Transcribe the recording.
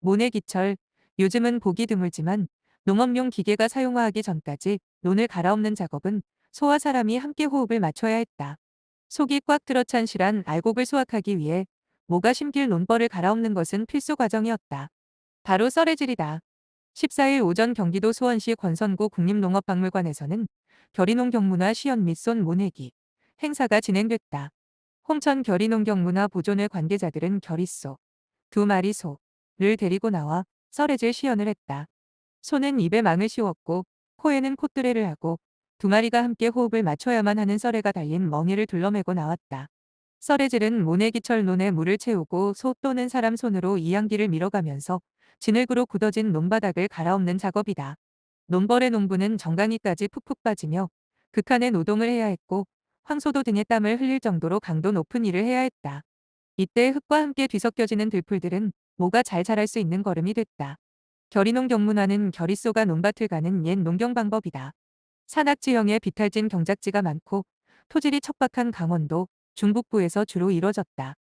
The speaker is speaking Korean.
모내기철, 요즘은 보기 드물지만 농업용 기계가 사용화하기 전까지 논을 갈아엎는 작업은 소와 사람이 함께 호흡을 맞춰야 했다. 속이 꽉 들어찬 실한 알곡을 수확하기 위해 모가 심길 논벌을 갈아엎는 것은 필수 과정이었다. 바로 썰해질이다. 14일 오전 경기도 수원시 권선구 국립농업박물관에서는 결의농 경문화 시연 및 손 모내기 행사가 진행됐다. 홍천 결의농 경문화 보존회 관계자들은 결의소, 두 마리 소 를 데리고 나와 썰해질 시연을 했다. 소는 입에 망을 씌웠고 코에는 콧드레를 하고 두 마리가 함께 호흡을 맞춰야만 하는 썰해가 달린 멍이를 둘러매고 나왔다. 썰해질은 모내기철 논에 물을 채우고 소 또는 사람 손으로 이양기를 밀어가면서 진흙으로 굳어진 논바닥을 갈아엎는 작업이다. 논벌의 농부는 정강이까지 푹푹 빠지며 극한의 노동을 해야 했고 황소도 등의 땀을 흘릴 정도로 강도 높은 일을 해야 했다. 이때 흙과 함께 뒤섞여지는 들풀들은 모가 잘 자랄 수 있는 거름이 됐다. 결의농 경문화는 결의소가 논밭을 가는 옛 농경 방법이다. 산악지형에 비탈진 경작지가 많고 토질이 척박한 강원도, 중북부에서 주로 이뤄졌다.